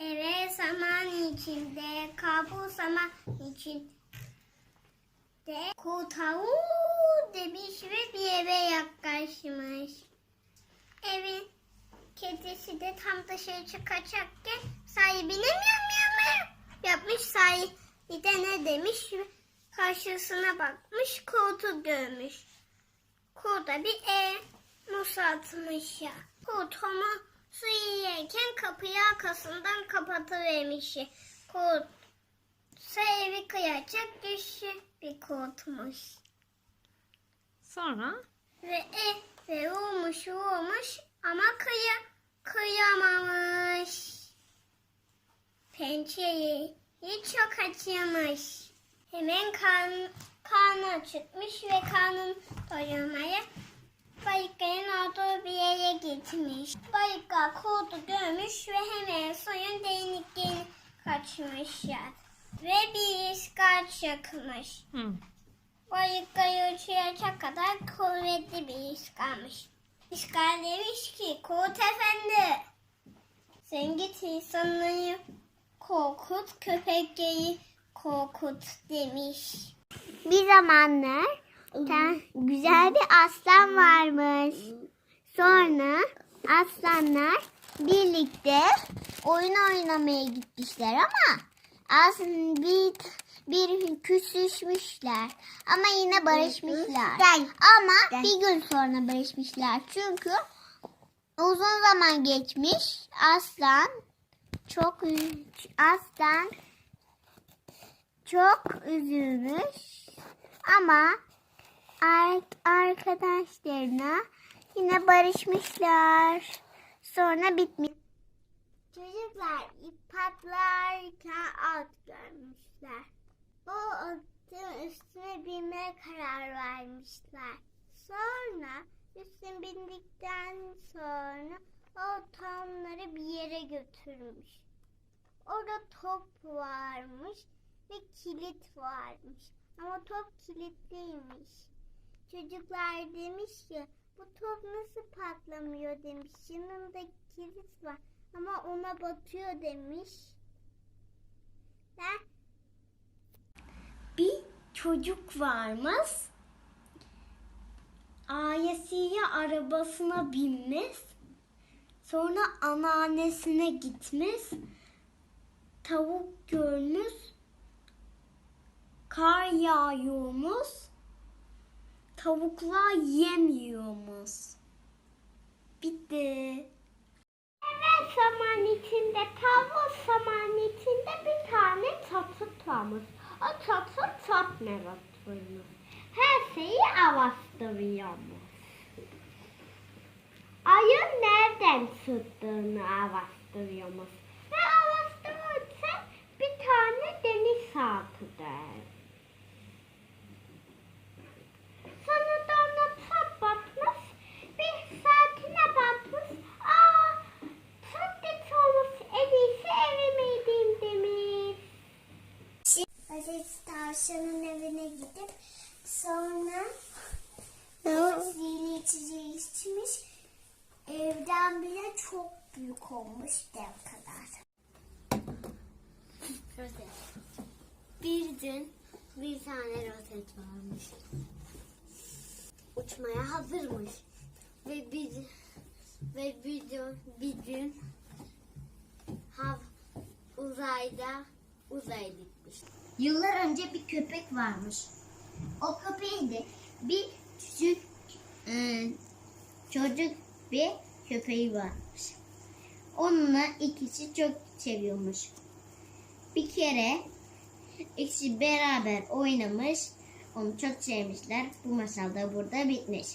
Eve zaman içinde, kabul zaman içinde kutavu demiş ve bir eve yaklaşmış. Evin kedisi de tam dışarı çıkacakken sahibine miyav miyav yapmış. Sahibi de ne demiş? Karşısına bakmış, kurtu dövmüş. Kurda bir e musatmış ya. Kurt onu su yiyerken kapıyı arkasından kapatıvermiş. Kurt su evi kıyacak güçlü bir kurtmuş. Sonra Ve e ve vurmuş vurmuş ama kıya, kıyamamış. Pençeyi çok acımış. Hemen kan, karnı acıkmış ve karnını doyurmaya balıkların olduğu bir yere gitmiş. Balıklar kurdu görmüş ve hemen suyun derinliklerine kaçmışlar. Ve bir iskar çıkmış. hı. Balıklar uçuyacak kadar kuvvetli bir iskarmış. İskar demiş ki Kurt Efendi sen git insanları korkut köpekleri korkut demiş. Bir zamanlar güzel bir aslan varmış. Sonra aslanlar birlikte oyun oynamaya gitmişler ama aslında bir bir küsüşmüşler ama yine barışmışlar. Ama bir gün sonra barışmışlar çünkü uzun zaman geçmiş. Aslan çok aslan çok üzülmüş ama arkadaşlarına yine barışmışlar. Sonra bitmiş. Çocuklar ip patlarken at görmüşler. O atın üstüne binmeye karar vermişler. Sonra üstüne bindikten sonra o tam onları bir yere götürmüş. Orada top varmış ve kilit varmış. Ama top kilitliymiş. Çocuklar demiş ki bu top nasıl patlamıyor demiş. Yanında kilit var ama ona batıyor demiş. Ben bir çocuk varmış. Ailesiyle arabasına binmiş. Sonra anneannesine gitmiş. Tavuk görmüş. Kar yağıyormuş. Tavuklar yemiyormuş. Bitti. Evet saman içinde tavuk saman içinde bir tane çatı varmış. O çatı çat meratıymış. Her şeyi avastırıyormuş. Ayın nereden çıktığını avastırıyormuş. Ve avastırırken bir tane deniz saati der. Sonra da ona çat batmış. Bir saatine batmış. Aa, çok geç olmuş. En iyisi evime gideyim demiş. Aziz tavşanın evine gidip sonra zili içeceği içmiş. Evden bile çok büyük olmuş dev kadar. Rozet. Bir gün bir tane rozet varmış. Uçmaya hazırmış. Ve bir ve bir gün, bir gün hav, uzayda uzaya gitmiş. Yıllar önce bir köpek varmış. O köpeğin de bir küçük e, çocuk bir köpeği varmış. Onunla ikisi çok seviyormuş. Bir kere ikisi beraber oynamış. Onu çok sevmişler. Bu masal da burada bitmiş.